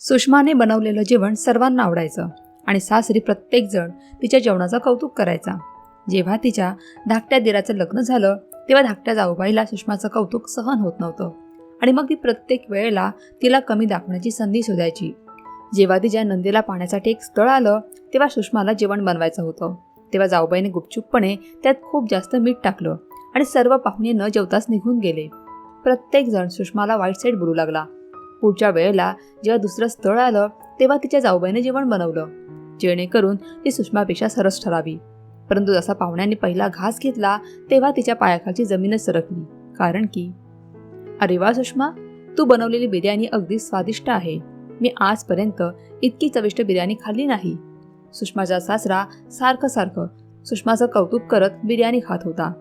सुषमाने बनवलेलं जेवण सर्वांना आवडायचं आणि सासरी प्रत्येकजण तिच्या जेवणाचं कौतुक करायचा. जेव्हा तिच्या धाकट्या दिराचं लग्न झालं तेव्हा धाकट्या जाऊबाईला सुषमाचं कौतुक सहन होत नव्हतं आणि मग ती प्रत्येक वेळेला तिला कमी दाखवण्याची संधी शोधायची. जेव्हा तिच्या नंदीला पाहण्यासाठी एक स्थळ आलं तेव्हा सुषमाला जेवण बनवायचं होतं. तेव्हा जाऊबाईने गुपचूपपणे त्यात खूप जास्त मीठ टाकलं आणि सर्व पाहुणे न जेवताच निघून गेले. प्रत्येकजण सुषमाला वाईट साईड बोलू लागला. पुढच्या वेळेला जेव्हा दुसरं स्थळ आलं तेव्हा तिच्या जाऊबाईने जेवण बनवलं. जेणेकरून ती सुषमापेक्षा सरस ठरावी. परंतु जसा पाहुण्यांनी पहिला घास घेतला तेव्हा तिच्या पायाखालची जमीनच सरकली. कारण की अरे वा सुषमा! तू बनवलेली बिर्याणी अगदी स्वादिष्ट आहे. मी आजपर्यंत इतकी चविष्ट बिर्याणी खाल्ली नाही. सुषमाचा सासरा सारखं सारखं सुषमाचं कौतुक करत बिर्याणी खात होता.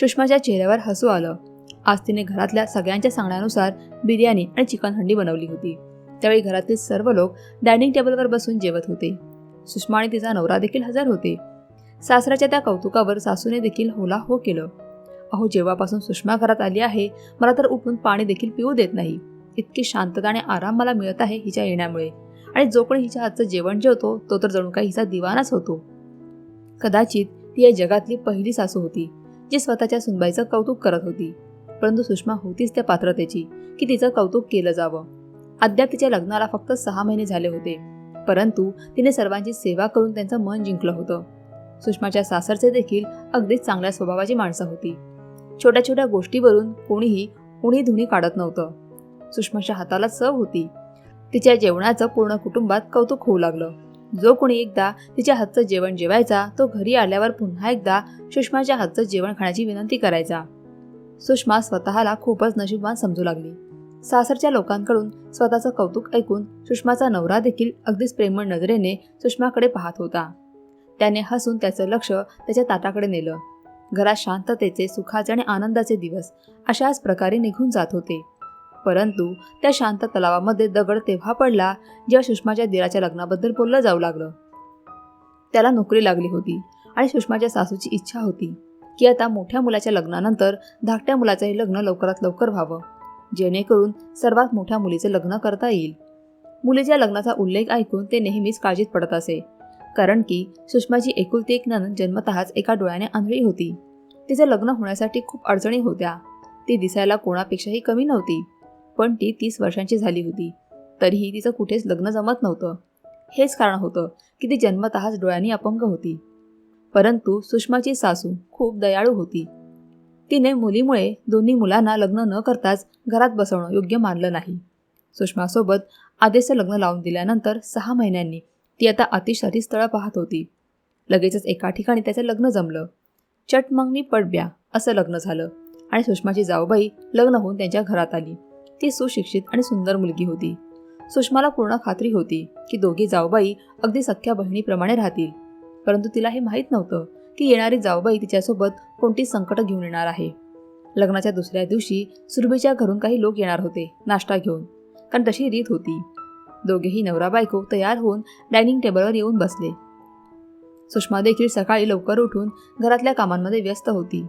सुषमाच्या चेहऱ्यावर हसू आलं. आज तिने घरातल्या सगळ्यांच्या सांगण्यानुसार बिर्याणी आणि चिकन हंडी बनवली होती. त्यावेळी घरातील सर्व लोक डायनिंग टेबलवर बसून जेवत होते. सुषमा आणि तिचा नवरा देखील हजर होते. सासऱ्याच्या त्या कौतुकावर सासूने देखील होला हो केलं. अहो जेव्हापासून सुषमा घरात आली आहे मला तर उठून पाणी देखील पिऊ देत नाही. इतकी शांतता आणि आराम मला मिळत आहे हिच्या येण्यामुळे. आणि जो कोणी हिच्या हातचं जेवण जेवतो तो तर जणू काही हिचा दिवानाच होतो. कदाचित ती या जगातली पहिली सासू होती जी स्वतःच्या सुनबाईचं कौतुक करत होती. परंतु सुषमा होतीच त्या पात्रतेची की तिचं कौतुक केलं जावं. अद्याप तिच्या लग्नाला फक्त सहा महिने झाले होते परंतु तिने सर्वांची सेवा करून त्यांचं मन जिंकलं होतं. सुषमाच्या सासरचे देखील अगदीच चांगल्या स्वभावाची माणसं होती. छोट्या छोट्या गोष्टीवरून कोणीही उणी धुणी काढत नव्हतं. सुषमाच्या हाताला चव होती. तिच्या जेवणाचं पूर्ण कुटुंबात कौतुक होऊ लागलं. जो कोणी एकदा तिच्या हातचं जेवण जेवायचा तो घरी आल्यावर पुन्हा एकदा सुषमाच्या हातचं जेवण खाण्याची विनंती करायचा. सुषमा स्वतःला खूपच नशीबवान समजू लागली. सासरच्या लोकांकडून स्वतःचं कौतुक ऐकून सुषमाचा नवरा देखील अगदीच प्रेमळ नजरेने सुषमाकडे पाहत होता. त्याने हसून त्याचं लक्ष त्याच्या ताटाकडे नेलं. घरात शांततेचे सुखाचे आणि आनंदाचे दिवस अशाच प्रकारे निघून जात होते. परंतु त्या शांत तलावामध्ये दगड तेव्हा पडला जेव्हा सुषमाच्या दिराच्या लग्नाबद्दल बोललं जाऊ लागलं. त्याला नोकरी लागली होती आणि सुषमाच्या सासूची इच्छा होती. की आता मोठ्या मुलाच्या लग्नानंतर धाकट्या मुलाचंही लग्न लवकरात लवकर व्हावं जेणेकरून सर्वात मोठ्या मुलीचे लग्न करता येईल. मुलीच्या लग्नाचा उल्लेख ऐकून ते नेहमीच काळजीत पडत असे कारण की सुषमाची एकुलती एक नन जन्मतःच एका डोळ्याने आंधळी होती. तिचं लग्न होण्यासाठी खूप अडचणी होत्या. ती दिसायला कोणापेक्षाही कमी नव्हती पण ती तीस वर्षांची झाली होती. तरीही तिचं कुठेच लग्न जमत नव्हतं. हेच कारण होतं की ती जन्मतःच डोळ्यांनी अपंग होती. परंतु सुषमाची सासू खूप दयाळू होती. तिने मुलीमुळे दोन्ही मुलांना लग्न न करताच घरात बसवणं योग्य मानलं नाही. सुषमासोबत आदेशचं लग्न लावून दिल्यानंतर सहा महिन्यांनी ती आता अतिशरी स्थळं पाहत होती. लगेचच एका ठिकाणी त्याचं लग्न जमलं. चटमंगनी पडब्या असं लग्न झालं आणि सुषमाची जाऊबाई लग्न होऊन त्यांच्या घरात आली. ती सुशिक्षित आणि सुंदर मुलगी होती. सुषमाला पूर्ण खात्री होती की दोघी जाऊबाई अगदी सख्या बहिणीप्रमाणे राहतील. परंतु तिला हे माहीत नव्हतं की येणारी जाऊबाई तिच्यासोबत कोणती संकट घेऊन येणार आहे. लग्नाच्या दुसऱ्या दिवशी सुरभीच्या घरून काही लोक येणार होते नाश्ता घेऊन. कारण तशी रीत होती. दोघेही नवरा बायको तयार होऊन डायनिंग टेबलवर येऊन बसले. सुषमा देखील सकाळी लवकर उठून घरातल्या कामांमध्ये व्यस्त होती.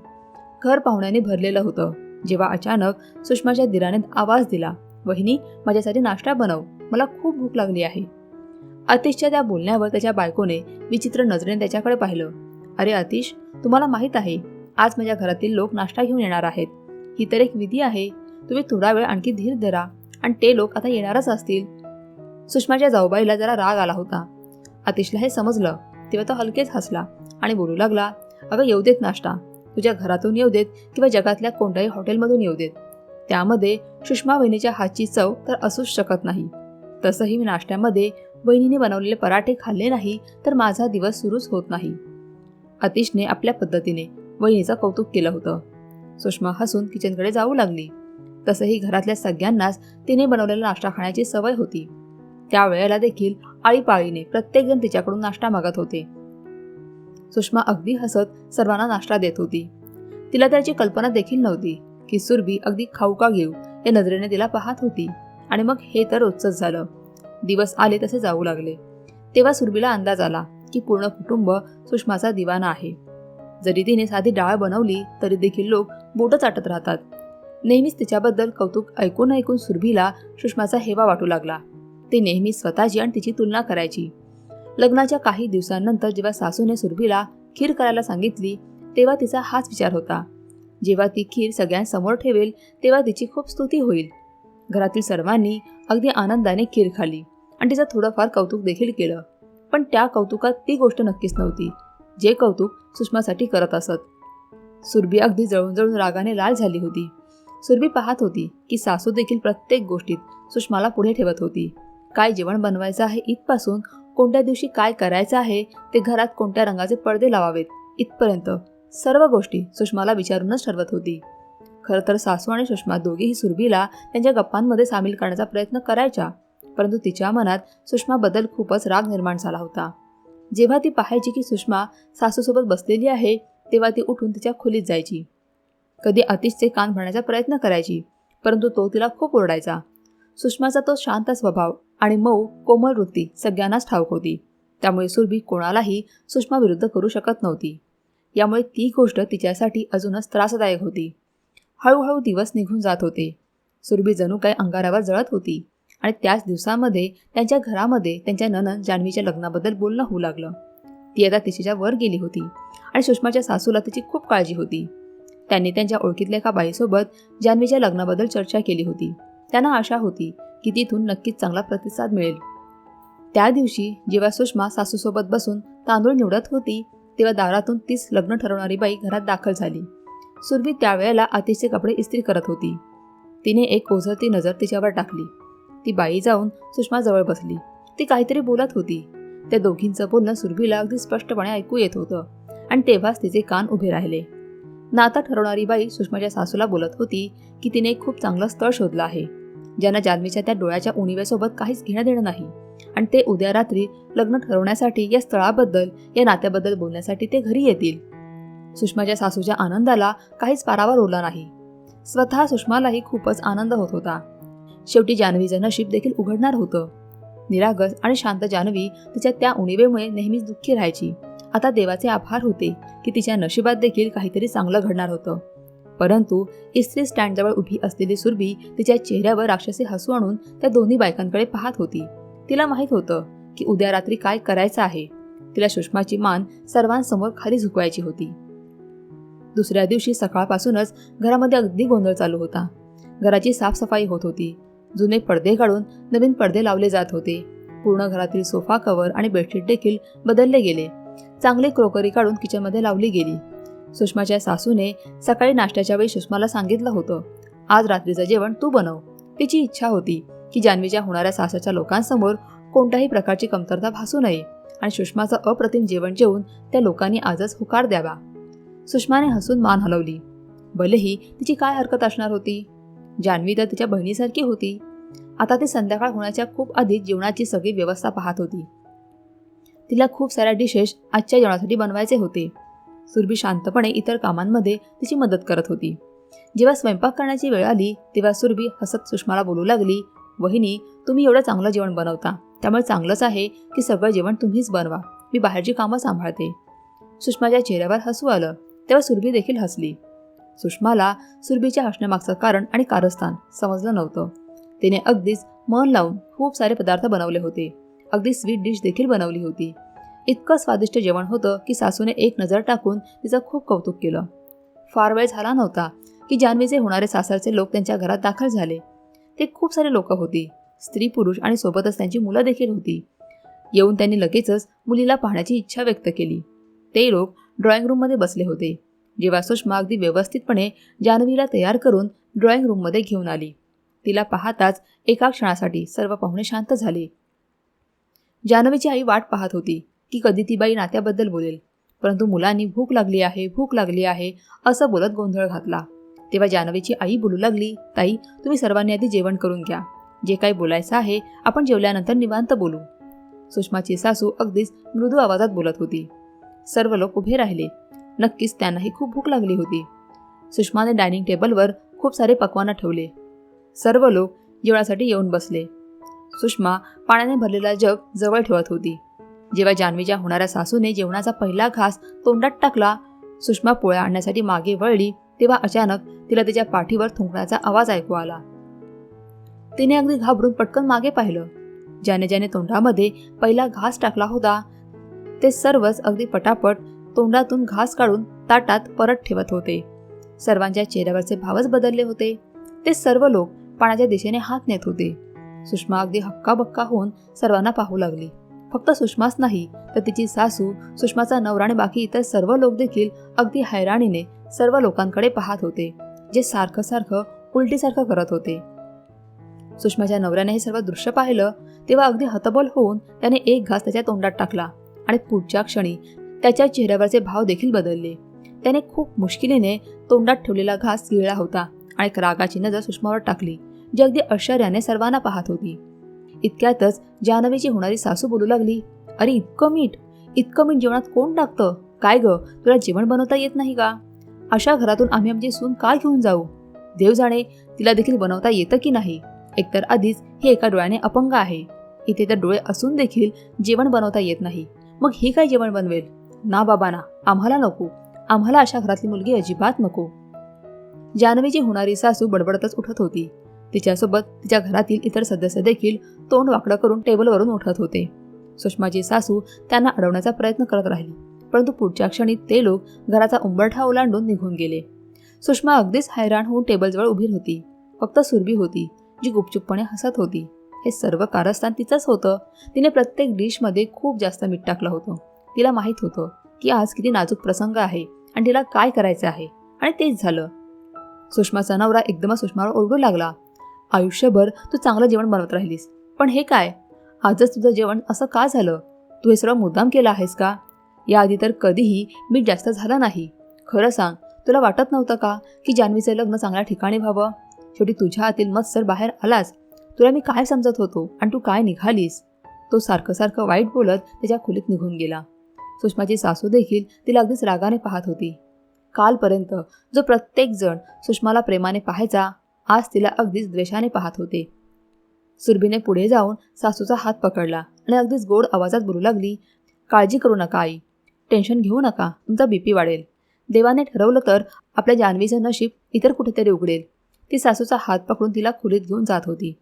घर पाहुण्याने भरलेलं होतं. जेव्हा अचानक सुषमाच्या दिराने आवाज दिला वहिनी माझ्यासाठी नाश्ता बनव. मला खूप भूक लागली आहे. अतिशच्या त्या बोलण्यावर त्याच्या बायकोने विचित्र नजरेने त्याच्याकडे पाहिलं. अरे अतिश तुम्हाला माहीत आहे आज माझ्या घरातील लोक नाश्ता घेऊन येणार आहेत. ही तर एक विधी आहे. तुम्ही थोडा वेळ आणखी धीर धरा आणि ते लोक आता येणारच असतील. सुषमाच्या जाऊबाईला जरा राग आला होता. अतिशला हे समजलं. तेव्हा तो हलकेच हसला आणि बोलू लागला अगं येऊ देत नाश्ता. तुझ्या घरातून येऊ देत किंवा जगातल्या कोणत्याही हॉटेलमधून येऊ देत. त्यामध्ये सुषमा वहिनीच्या हातची चव तर असूच शकत नाही. तसंही मी नाश्त्यामध्ये वहिनीने बनवलेले पराठे खाल्ले नाही तर माझा दिवस सुरूच होत नाही. अतिशने आपल्या पद्धतीने वहिनीचं कौतुक केलं होतं. सुषमा हसून किचनकडे जाऊ लागली. तसंही घरातल्या सगळ्यांनाच तिने बनवलेला नाश्ता खाण्याची सवय होती. त्यावेळेला देखील आळीपाळीने प्रत्येकजण तिच्याकडून नाश्ता मागत होते. सुषमा अगदी हसत सर्वांना नाश्ता देत होती. तिला त्याची कल्पना देखील नव्हती की सुरभी अगदी खाऊ का घेऊ या नजरेने तिला पाहत होती. आणि मग हे तर रोजच झालं. दिवस आले तसे जाऊ लागले. तेव्हा सुरभीला अंदाज आला की पूर्ण कुटुंब सुषमाचा दिवाना आहे. जरी तिने साधी डाळ बनवली तरी देखील लोक बोटं चाटत राहतात. नेहमीच तिच्याबद्दल कौतुक ऐकून ऐकून सुरभीला सुषमाचा हेवा वाटू लागला. ती नेहमी स्वतःची आणि तिची तुलना करायची. लग्नाच्या काही दिवसांनंतर जेव्हा सासूने सुरभीला खीर करायला सांगितली तेव्हा तिचा हाच विचार होता. जेव्हा ती खीर सगळ्यांसमोर ठेवेल तेव्हा तिची खूप स्तुती होईल. घरातील सर्वांनी अगदी आनंदाने खीर खाली आणि तिचं थोडंफार कौतुक देखील केलं. पण त्या कौतुकात ती गोष्ट नक्कीच नव्हती जे कौतुक सुषमासाठी करत असत. सुरभी अगदी जळून जळून रागाने लाल झाली होती. सुरभी पाहत होती की सासू देखील प्रत्येक गोष्टीत सुषमाला पुढे ठेवत होती. काय जेवण बनवायचं आहे इथपासून? कोणत्या दिवशी काय करायचं आहे? ते घरात कोणत्या रंगाचे पडदे लावावेत? इथपर्यंत सर्व गोष्टी सुषमाला विचारूनच ठरवत होती. खरं तर सासू आणि सुषमा दोघेही सुरभीला त्यांच्या गप्पांमध्ये सामील करण्याचा प्रयत्न करायच्या. परंतु तिच्या मनात सुषमाबद्दल खूपच राग निर्माण झाला होता. जेव्हा ती पाहायची की सुषमा सासूसोबत बसलेली आहे तेव्हा ती उठून तिच्या खोलीत जायची. कधी अतिशचे कान भरण्याचा प्रयत्न करायची परंतु तो तिला खूप ओरडायचा. सुषमाचा तो शांत स्वभाव आणि मऊ कोमल वृत्ती सगळ्यांनाच ठाऊक होती. त्यामुळे सुरभी कोणालाही सुषमाविरुद्ध करू शकत नव्हती. यामुळे ती गोष्ट तिच्यासाठी अजूनच त्रासदायक होती. हळूहळू दिवस निघून जात होते. सुरभी जणू काय अंगारावर जळत होती आणि त्याच दिवसामध्ये त्यांच्या घरामध्ये त्यांच्या ननन जान्हवीच्या लग्नाबद्दल बोलणं होऊ लागलं. ती आता तिच्या वर गेली होती आणि सुषमाच्या सासूला तिची खूप काळजी होती. त्यांनी त्यांच्या ओळखीतल्या एका बाईसोबत जान्हवीच्या लग्नाबद्दल चर्चा केली होती. त्यांना आशा होती की तिथून नक्कीच चांगला प्रतिसाद मिळेल. त्या दिवशी जेव्हा सुषमा सासूसोबत बसून तांदूळ निवडत होती तेव्हा दारातून तीच लग्न ठरवणारी बाई घरात दाखल झाली. सुरभी त्यावेळेला आतिशचे कपडे इस्त्री करत होती. तिने एक ओझरती नजर तिच्यावर टाकली. ती बाई जाऊन सुषमाजवळ बसली. ती काहीतरी बोलत होती. त्या दोघींचं बोलणं सुरभीला अगदी स्पष्टपणे ऐकू येत होतं आणि तेव्हाच तिचे कान उभे राहिले. नाता ठरवणारी बाई सुषमाच्या सासूला बोलत होती की तिने एक खूप चांगलं स्थळ शोधलं आहे. ज्यांना जान्हवीच्या त्या डोळ्याच्या उणिव्यासोबत काहीच घेणं देणं नाही. आणि ते उद्या रात्री लग्न ठरवण्यासाठी या स्थळाबद्दल या नात्याबद्दल बोलण्यासाठी ते घरी येतील. सुषमाच्या सासूच्या आनंदाला काहीच पारावर उरला नाही. स्वतः सुषमालाही खूपच आनंद होत होता. शेवटी जान्हवीचं नशीब देखील उघडणार होतं. निरागस आणि शांत जान्हवी तिच्या त्या उणिवेमुळे नेहमीच दुःखी राहायची. आता देवाचे आभार होते की तिच्या नशिबात देखील काहीतरी चांगलं घडणार होतं. परंतु इस्त्री स्टँडजवळ उभी असलेली सुरभी तिच्या चेहऱ्यावर राक्षसी हसू आणून त्या दोन्ही बायकांकडे पाहत होती. तिला माहीत होतं की उद्या रात्री काय करायचं आहे. तिला सुषमाची मान सर्वांसमोर खाली झुकवायची होती. दुसऱ्या दिवशी सकाळपासूनच घरामध्ये अगदी गोंधळ चालू होता. घराची साफसफाई होत होती. जुने पडदे काढून नवीन पडदे लावले जात होते. पूर्ण घरातील सोफा कव्हर आणि बेडशीट देखील बदलले गेले. चांगली क्रोकरी काढून किचनमध्ये लावली गेली. सुषमाच्या सासूने सकाळी नाश्त्याच्या वेळी सुषमाला सांगितलं होतं आज रात्रीचं जेवण तू बनव. तिची इच्छा होती की जान्हवीच्या होणाऱ्या सासाच्या लोकांसमोर कोणत्याही प्रकारची कमतरता भासू नये आणि सुषमाचं अप्रतिम जेवण जेवून त्या लोकांनी आजच हुकार द्यावा. सुषमाने हसून मान हलवली. भलेही तिची काय हरकत असणार होती? जान्हवी तर तिच्या बहिणीसारखी होती. आता ती संध्याकाळ होण्याच्या खूप आधी जेवणाची सगळी व्यवस्था पाहत होती. तिला खूप साऱ्या डिशेस आजच्या जेवणासाठी बनवायचे होते. सुरभी शांतपणे इतर कामांमध्ये तिची मदत करत होती. जेव्हा स्वयंपाक करण्याची वेळ आली तेव्हा सुरभी हसत सुषमाला बोलू लागली वहिनी तुम्ही एवढं चांगलं जेवण बनवता. त्यामुळे चांगलंच आहे की सगळं जेवण तुम्हीच बनवा. मी बाहेरची कामं सांभाळते. सुषमाच्या चेहऱ्यावर हसू आलं. तेव्हा सुरभी देखील हसली. सुषमाला सुरभीच्या हसण्यामागचं कारण आणि कारस्थान समजलं नव्हतं. तिने अगदीच मन लावून खूप सारे पदार्थ बनवले होते. अगदी स्वीट डिश देखील बनवली होती. इतकं स्वादिष्ट जेवण होतं की सासूने एक नजर टाकून तिचं खूप कौतुक केलं. फार वेळ झाला नव्हता की जान्हवीचे होणारे सासरचे लोक त्यांच्या घरात दाखल झाले. ते खूप सारे लोक होती. स्त्री पुरुष आणि सोबतच त्यांची मुलं देखील होती. येऊन त्यांनी लगेचच मुलीला पाहण्याची इच्छा व्यक्त केली. ते लोक ड्रॉइंग रूममध्ये बसले होते. जेव्हा सुषमा अगदी व्यवस्थितपणे जान्हवीला तयार करून ड्रॉइंग रूममध्ये घेऊन आली. तिला पाहताच एका क्षणासाठी सर्व पाहुणे शांत झाले. जान्हवीची आई वाट पाहत होती. की कधी ती बाई नात्याबद्दल बोलेल. परंतु मुलांनी भूक लागली आहे भूक लागली आहे असं बोलत गोंधळ घातला. तेव्हा जान्हवीची आई बोलू लागली ताई तुम्ही सर्वांनी आधी जेवण करून घ्या. जे काही बोलायचं आहे आपण जेवल्यानंतर निवांत बोलू. सुषमाची सासू अगदीच मृदू आवाजात बोलत होती. सर्व लोक उभे राहिले. नक्कीच त्यांनाही खूप भूक लागली होती. सुषमाने डायनिंग टेबलवर खूप सारे पकवानं ठेवले. सर्व लोक जेवणासाठी येऊन बसले. सुषमा पाण्याने भरलेला जग जवळ ठेवत होती. जेव्हा जान्हवीच्या होणाऱ्या सासूने जेवणाचा पहिला घास तोंडात टाकला सुषमा पोळ्या आणण्यासाठी मागे वळली तेव्हा अचानक तिला तिच्या पाठीवर थुंकण्याचा आवाज ऐकू आला. तिने अगदी घाबरून पटकन मागे पाहिलं. ज्याने ज्याने तोंडामध्ये पहिला घास टाकला होता ते सर्वच अगदी पटापट तोंडातून घास काढून ताटात परत ठेवत होते. सर्वांच्या चेहऱ्यावरचे भावच बदलले होते. ते सर्व लोक पाण्याच्या दिशेने हात नेत होते. सुषमा अगदी हक्काबक्का होऊन सर्वांना पाहू लागली. फक्त सुषमाच नाही तर तिची सासू सुषमाचा नवरा आणि बाकी इतर सर्व लोक देखील अगदी हैराणीने सर्व लोकांकडे पाहत होते जे सारखं सारखं उलटीसारखं करत होते. सुषमाच्या नवऱ्याने हे सर्व दृश्य पाहिलं तेव्हा अगदी हतबल होऊन त्याने एक घास त्याच्या तोंडात टाकला. आणि पुढच्या क्षणी त्याच्या चेहऱ्यावरचे भाव देखील बदलले. त्याने खूप मुश्किलीने तोंडात ठेवलेला घास गिळला होता आणि एक रागाची नजर सुषमावर टाकली जी अगदी आश्चर्याने सर्वांना पाहत होती. इतक्यातच जान्हवीची होणारी सासू बोलू लागली अरे इतकं मीठ इतकं मीठ जेवणात कोण टाकतं? काय ग तुला जेवण बनवता येत नाही का? अशा घरातून आम्ही आमची सून का घेऊन जाऊ? देव जाणे तिला देखील बनवता येतं की नाही? एकतर आधीच हे एका डोळ्याने अपंग आहे. इथे तर डोळे असून देखील जेवण बनवता येत नाही. मग ही काय जेवण बनवेल? ना बाबा ना आम्हाला नको. आम्हाला अशा घरातली मुलगी अजिबात नको. जान्हवीची होणारी सासू बडबडतच उठत होती. तिच्यासोबत तिच्या घरातील इतर सदस्य देखील तोंड वाकडं करून टेबलवरून उठत होते. सुषमाची सासू त्यांना अडवण्याचा प्रयत्न करत राहिली. परंतु पुढच्या क्षणी ते लोक घराचा उंबरठा ओलांडून निघून गेले. सुषमा अगदीच हैराण होऊन टेबलजवळ उभी होती. फक्त सुरभी होती जी गुपचूपपणे हसत होती. हे सर्व कारस्थान तिचंच होतं. तिने प्रत्येक डिशमध्ये खूप जास्त मीठ टाकलं होतं. तिला माहीत होतं की आज किती नाजूक प्रसंग आहे आणि तिला काय करायचं आहे. आणि तेच झालं. सुषमाचा नवरा एकदमच सुषमावर ओरडू लागला. आयुष्यभर तू चांगलं जेवण बनवत राहिलीस. पण हे काय? आजच तुझं जेवण असं का झालं? तू हे सर्व मुद्दाम केलं आहेस का? याआधी तर कधीही मीठ जास्त झालं नाही. खरं सांग तुला वाटत नव्हतं का की जान्हवीचं लग्न चांगल्या ठिकाणी व्हावं? शेवटी तुझ्या हातील मत्सर बाहेर आलास तुला मी काय समजत होतो आणि तू काय निघालीस? तो सारखं सारखं वाईट बोलत त्याच्या खोलीत निघून गेला. सुषमाची सासू देखील तिला अगदीच रागाने पाहत होती. कालपर्यंत जो प्रत्येक जण सुषमाला प्रेमाने पाहायचा आज तिला अगदीच द्वेषाने पाहत होते. सुरभीने पुढे जाऊन सासूचा हात पकडला आणि अगदीच गोड आवाजात बोलू लागली काळजी करू नका आई. टेन्शन घेऊ नका. तुमचा बीपी वाढेल. देवाने ठरवलं तर आपल्या जान्हवीचं नशीब इतर कुठेतरी उघडेल. ती सासूचा हात पकडून तिला खोलीत घेऊन जात होती.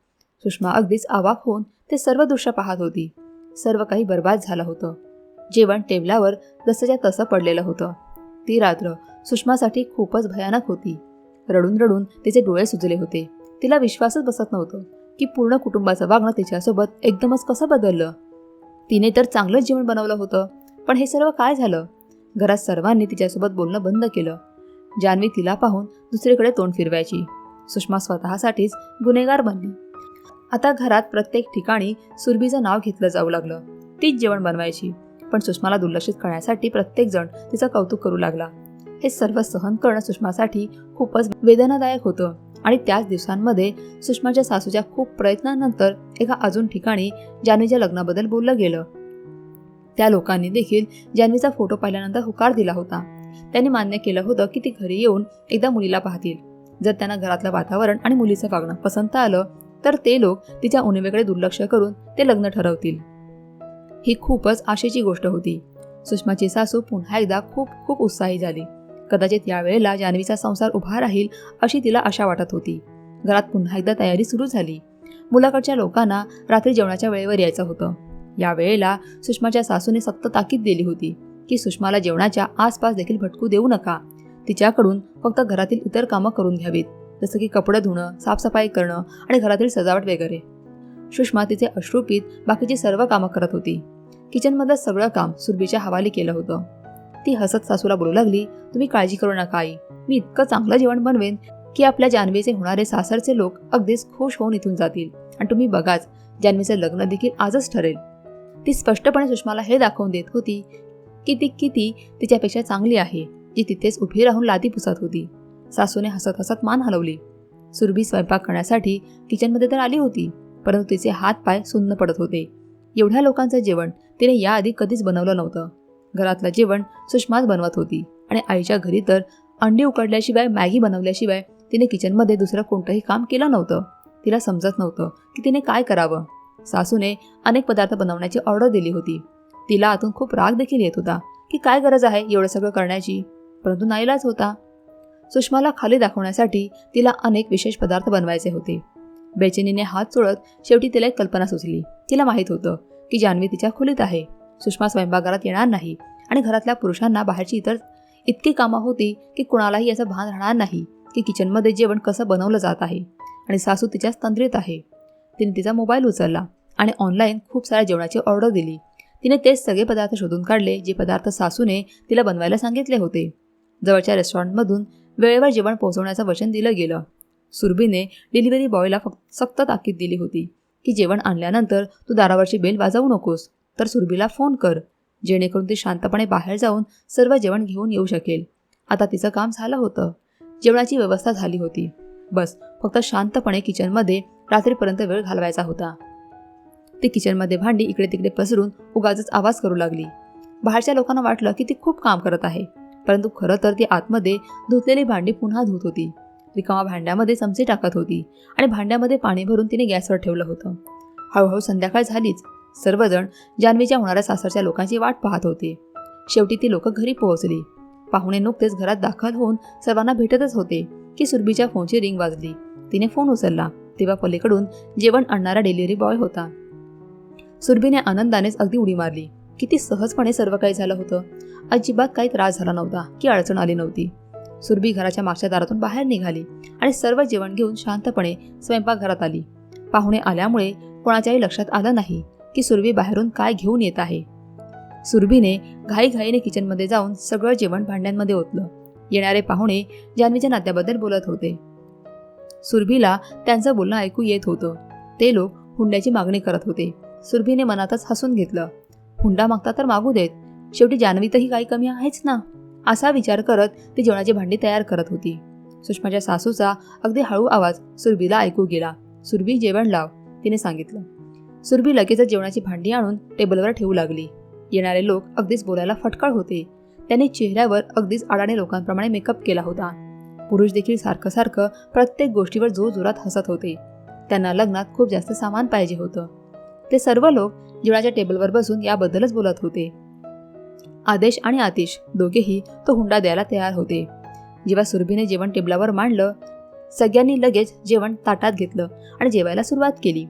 सुषमा अगदीच आवाक होऊन ते सर्व दृश्य पाहत होती. सर्व काही बर्बाद झालं होतं. जेवण टेबलावर जसंच्या तसं पडलेलं होतं. ती रात्र सुषमासाठी खूपच भयानक होती. रडून रडून तिचे डोळे सुजले होते. तिला विश्वासच बसत नव्हतं की पूर्ण कुटुंबाचं वागणं तिच्यासोबत एकदमच कसं बदललं. तिने तर चांगलंच जेवण बनवलं होतं पण हे सर्व काय झालं? घरात सर्वांनी तिच्यासोबत बोलणं बंद केलं. जान्हवी तिला पाहून दुसरीकडे तोंड फिरवायची. सुषमा स्वतःसाठीच गुन्हेगार बनली. आता घरात प्रत्येक ठिकाणी सुरभीचं नाव घेतलं जाऊ लागलं. तीच जेवण बनवायची. पण सुषमाला दुर्लक्षित करण्यासाठी प्रत्येकजण तिचं कौतुक करू लागला. हे सर्व सहन करणं सुषमासाठी खूपच वेदनादायक होतं. आणि त्याच दिवसांमध्ये सुषमाच्या सासूच्या खूप प्रयत्नानंतर एका अजून ठिकाणी जान्हवीच्या लग्नाबद्दल बोललं गेलं. त्या लोकांनी देखील जान्हवीचा फोटो पाहिल्यानंतर होकार दिला होता. त्यांनी मान्य केलं होतं की ती घरी येऊन एकदा मुलीला पाहतील. जर त्यांना घरातलं वातावरण आणि मुलीचं वागणं पसंत आलं तर ते लोक तिच्या उणीवेकडे दुर्लक्ष करून ते लग्न ठरवतील. ही खूपच आशेची गोष्ट होती. सुषमाची सासू पुन्हा एकदा खूप खूप उत्साही झाली. कदाचित यावेळेला जान्हवीचा संसार उभा राहील अशी तिला आशा वाटत होती. घरात पुन्हा एकदा तयारी सुरू झाली. मुलाकडच्या लोकांना रात्री जेवणाच्या वेळेवर यायचं होतं. यावेळेला सुषमाच्या सासूने सक्त ताकीद दिली होती की सुषमाला जेवणाच्या आसपास देखील भटकू देऊ नका. तिच्याकडून फक्त घरातील इतर कामं करून घ्यावीत. जसं की कपडं धुणं साफसफाई करणं आणि घरातील सजावट वगैरे. सुषमा तिचे अश्रुपीत बाकीची सर्व कामं करत होती. किचनमधलं सगळं काम सुरभीच्या हवाली केलं होतं. ती हसत सासूला बोलू लागली तुम्ही काळजी करू नका आई. मी इतकं चांगलं जेवण बनवेन की आपल्या जान्हवीचे होणारे सासरचे लोक अगदीच खुश होऊन इथून जातील. आणि तुम्ही बघाच जान्हवीचं लग्न देखील आजच ठरेल. ती स्पष्टपणे सुषमाला हे दाखवून देत होती की ती किती तिच्यापेक्षा चांगली आहे जी तिथेच उभी राहून लादी पुसत होती. सासूने हसत हसत मान हलवली. सुरभी स्वयंपाक करण्यासाठी किचनमध्ये तर आली होती परंतु तिचे हात पाय सुन्न पडत होते. एवढ्या लोकांचं जेवण तिने याआधी कधीच बनवलं नव्हतं. घरातलं जेवण सुषमाच बनवत होती आणि आईच्या घरी तर अंडी उकडल्याशिवाय मॅगी बनवल्याशिवाय तिने किचनमध्ये दुसरं कोणतंही काम केलं नव्हतं. तिला समजत नव्हतं की तिने काय करावं. सासूने अनेक पदार्थ बनवण्याची ऑर्डर दिली होती. तिला आतून खूप राग देखील येत होता की काय गरज आहे एवढं सगळं करण्याची? परंतु नाईलाज होता. सुषमाला खाली दाखवण्यासाठी तिला अनेक विशेष पदार्थ बनवायचे होते. बेचेनीने हात चोळत शेवटी तिला एक कल्पना सुचली. तिला माहीत होतं की जान्हवी तिच्या खोलीत आहे. सुषमा स्वयंपाकघरात येणार नाही आणि घरातल्या पुरुषांना बाहेरची इतर इतकी कामं होती की कुणालाही याचं भान राहणार नाही की किचनमध्ये जेवण कसं बनवलं जात आहे आणि सासू तिच्याच तंद्रीत आहे. तिने तिचा मोबाईल उचलला आणि ऑनलाईन खूप साऱ्या जेवणाची ऑर्डर दिली. तिने तेच सगळे पदार्थ शोधून काढले जे पदार्थ सासूने तिला बनवायला सांगितले होते. जवळच्या रेस्टॉरंटमधून वेळेवर जेवण पोहोचवण्याचं वचन दिलं गेलं. सुरभीने डिलिव्हरी बॉयला फक्त सक्त ताकीद दिली होती की जेवण आणल्यानंतर तू दारावरची बेल वाजवू नकोस तर सुरभीला फोन कर जेणेकरून ती शांतपणे बाहेर जाऊन सर्व जेवण घेऊन येऊ शकेल. आता तिचं काम झालं होतं. जेवणाची व्यवस्था झाली होती. बस फक्त शांतपणे किचनमध्ये रात्रीपर्यंत वेळ घालवायचा होता. ती किचनमध्ये भांडी इकडे तिकडे पसरून उगाचच आवाज करू लागली. बाहेरच्या लोकांना वाटलं की ती खूप काम करत आहे. परंतु खरं तर ती आतमध्ये धुतलेली भांडी पुन्हा धुत होती. रिकामा भांड्यामध्ये चमचे टाकत होती आणि भांड्यामध्ये पाणी भरून तिने गॅसवर ठेवलं होतं. हळूहळू संध्याकाळ झालीच. सर्वजण जान्हवीच्या होणाऱ्या सासरच्या लोकांची वाट पाहत होते. शेवटी ती लोक घरी पोहोचली. पाहुणे नुकतेच घरात दाखल होऊन सर्वांना भेटतच होते की सुरभीच्या फोनची रिंग वाजली. तिने फोन उचलला. तेव्हा पलीकडून जेवण आणणारा डिलिव्हरी बॉय होता. सुरभीने आनंदानेच अगदी उडी मारली. किती सहजपणे सर्व काही झालं होतं. अजिबात काही त्रास झाला नव्हता की अडचण आली नव्हती. सुरभी घराच्या मागच्या दारातून बाहेर निघाली आणि सर्व जेवण घेऊन शांतपणे स्वयंपाकघरात आली. पाहुणे आल्यामुळे कोणाच्याही लक्षात आलं नाही की सुरभी बाहेरून काय घेऊन येत आहे. सुरभीने घाईघाईने किचनमध्ये जाऊन सगळं जेवण भांड्यांमध्ये ओतलं. येणारे पाहुणे जान्हवीच्या नात्याबद्दल बोलत होते. सुरभीला त्यांचं बोलणं ऐकू येत होतं. ते लोक हुंड्याची मागणी करत होते. सुरभीने मनातच हसून घेतलं. हुंडा मागता तर मागू देत शेवटी जान्हवीतही काही कमी आहेच ना? असा विचार करत ती जेवणाची भांडी तयार करत होती. सुषमाच्या सासूचा अगदी हळू आवाज सुरभीला ऐकू गेला. सुरभी जेवण लाव तिने सांगितलं. सुरभी लगेचच जेवणाची भांडी आणून टेबलवर ठेवू लागली. येणारे लोक अगदीच बोलायला फटकळ होते. त्यांनी चेहऱ्यावर अगदीच अडाणे लोकांप्रमाणे मेकअप केला होता. पुरुष देखील सारखं सारखं प्रत्येक गोष्टीवर जोरजोरात हसत होते. त्यांना लग्नात खूप जास्त सामान पाहिजे होतं. ते सर्व लोक जेवणाच्या टेबलवर बसून याबद्दलच बोलत होते. आदेश आणि आतिश दोघेही तो हुंडा द्यायला तयार होते. जेव्हा सुरभीने जेवण टेबलावर मांडलं सगळ्यांनी लगेच जेवण ताटात घेतलं आणि जेवायला सुरुवात केली.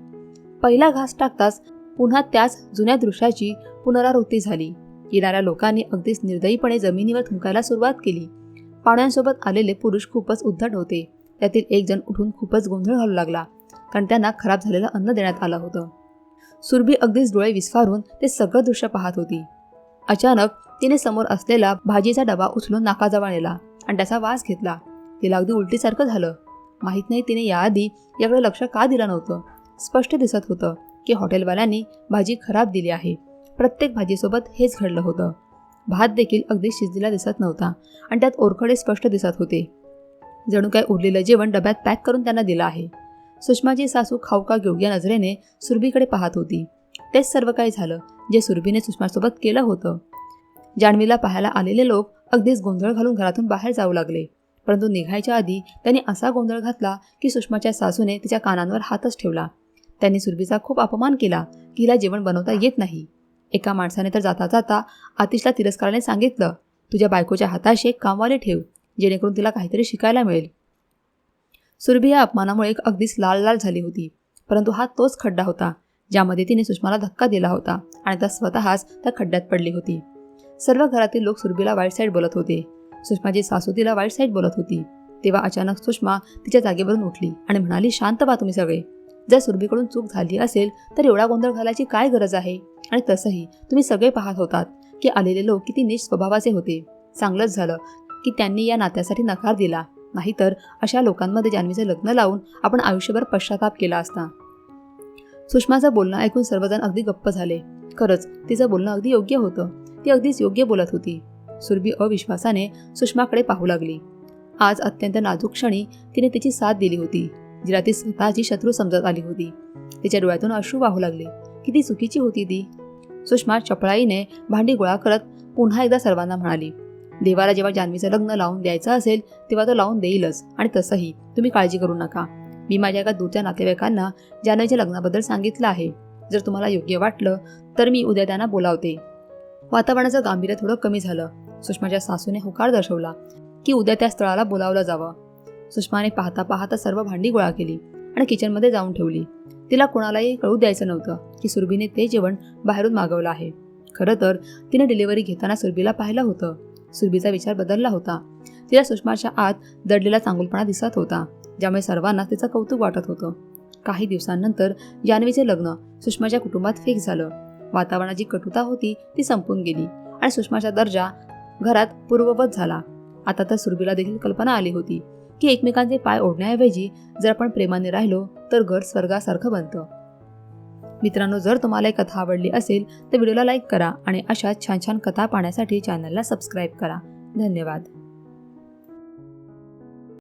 पहिला घास टाकताच पुन्हा त्याच जुन्या दृश्याची पुनरावृत्ती झाली. येणाऱ्या लोकांनी अगदीच निर्दयीपणे जमिनीवर थुंकायला सुरुवात केली. पाहुण्यांसोबत आलेले पुरुष खूपच उद्धट होते. त्यातील एक जण उठून खूपच गोंधळ घालू लागला कारण त्यांना खराब झालेलं अन्न देण्यात आलं होतं. सुरभी अगदीच डोळे विस्फारून ते सगळं दृश्य पाहत होती. अचानक तिने समोर असलेला भाजीचा डबा उचलून नाकाजवळ नेला आणि त्याचा वास घेतला. तिला अगदी उलटीसारखं झालं. माहीत नाही तिने याआधी याकडे लक्ष का दिलं नव्हतं. स्पष्ट दिसत होतं की हॉटेलवाल्यांनी भाजी खराब दिली आहे. प्रत्येक भाजीसोबत हेच घडलं होतं. भात देखील अगदी शिजलेला दिसत नव्हता आणि त्यात ओरखडे स्पष्ट दिसत होते. जणू काय उरलेलं जेवण डब्यात पॅक करून त्यांना दिलं आहे. सुषमाची सासू खाऊका घेऊया नजरेने सुरभीकडे पाहत होती. तेच सर्व काही झालं जे सुरभीने सुषमासोबत केलं होतं. जान्हवीला पाहायला आलेले लोक अगदीच गोंधळ घालून घरातून बाहेर जाऊ लागले. परंतु निघायच्या आधी त्यांनी असा गोंधळ घातला की सुषमाच्या सासूने तिच्या कानांवर हातच ठेवला. त्यांनी सुरभीचा खूप अपमान केला की हिला जेवण बनवता येत नाही. एका माणसाने तर जाता जाता आतिशला तिरस्काराने सांगितलं तुझ्या बायकोच्या हाताशी एक कामवाले ठेव जेणेकरून तिला काहीतरी शिकायला मिळेल. सुरभी या अपमानामुळे एक अगदीच लाल लाल झाली होती परंतु हा तोच खड्डा होता ज्यामध्ये तिने सुषमाला धक्का दिला होता आणि त्या स्वतःच त्या खड्ड्यात पडली होती. सर्व घरातील लोक सुरभीला वाईट साईड बोलत होते. सुषमाची सासू तिला वाईट साईड बोलत होती. तेव्हा अचानक सुषमा तिच्या जागेवरून उठली आणि म्हणाली शांत बा तुम्ही सगळे. जर सुरभीकडून चूक झाली असेल तर एवढा गोंधळ घालायची काय गरज आहे? आणि तसंही तुम्ही सगळे पाहत होतात की आलेले लोक किती निष स्वभावाचे होते. चांगलंच झालं की त्यांनी या नात्यासाठी नकार दिला. नाहीतर अशा लोकांमध्ये जान्हवीचं लग्न लावून आपण आयुष्यभर पश्चाताप केला असता. सुषमाचं बोलणं ऐकून सर्वजण अगदी गप्प झाले. खरंच तिचं बोलणं अगदी योग्य होतं. ती अगदीच योग्य बोलत होती. सुरभी अविश्वासाने सुषमाकडे पाहू लागली. आज अत्यंत नाजूक क्षणी तिने तिची साथ दिली होती जिला ती स्वतःची शत्रू समजत आली होती. तिच्या डोळ्यातून अश्रू वाहू लागले. किती चुकीची होती ती. सुषमा चपळाईने भांडी गोळा करत पुन्हा एकदा सर्वांना म्हणाली देवाला जेव्हा जान्हवीचं लग्न लावून द्यायचं असेल तेव्हा तो लावून देईलच आणि तसंही. तुम्ही काळजी करू नका. मी माझ्या एका दूरच्या नातेवाईकांना जान्हवीच्या लग्नाबद्दल सांगितलं आहे. जर तुम्हाला योग्य वाटलं तर मी उद्या त्यांना बोलावते. वातावरणाचं गांभीर्य थोडं कमी झालं. सुषमाच्या सासूने होकार दर्शवला की उद्या त्या स्थळाला बोलावलं जावं. सुषमाने पाहता पाहता सर्व भांडी गोळा केली आणि किचनमध्ये जाऊन ठेवली. तिला कोणालाही कळू द्यायचं नव्हतं की सुरभीने ते जेवण बाहेरून मागवलं आहे. खरं तर तिने डिलिव्हरी घेताना सुरभीला पाहिलं होतं. सुरभीचा विचार बदलला होता. तिला सुषमाच्या आत दडलेला चांगुलपणा दिसत होता ज्यामुळे सर्वांना तिचं कौतुक वाटत होतं. काही दिवसांनंतर जान्हवीचे लग्न सुषमाच्या कुटुंबात फिक्स झालं. वातावरणाची कटुता होती ती संपून गेली आणि सुषमाचा दर्जा घरात पूर्ववत झाला. आता तर सुरबीला देखील कल्पना आली होती की एकमेकांचे पाय ओढण्याऐवजी जर आपण प्रेमाने राहिलो तर घर स्वर्गासारखं बनतं. मित्रांनो जर तुम्हाला ही कथा आवडली असेल तर व्हिडिओला लाईक करा आणि अशा छान छान कथा पाहण्यासाठी चॅनलला सबस्क्राईब करा. धन्यवाद.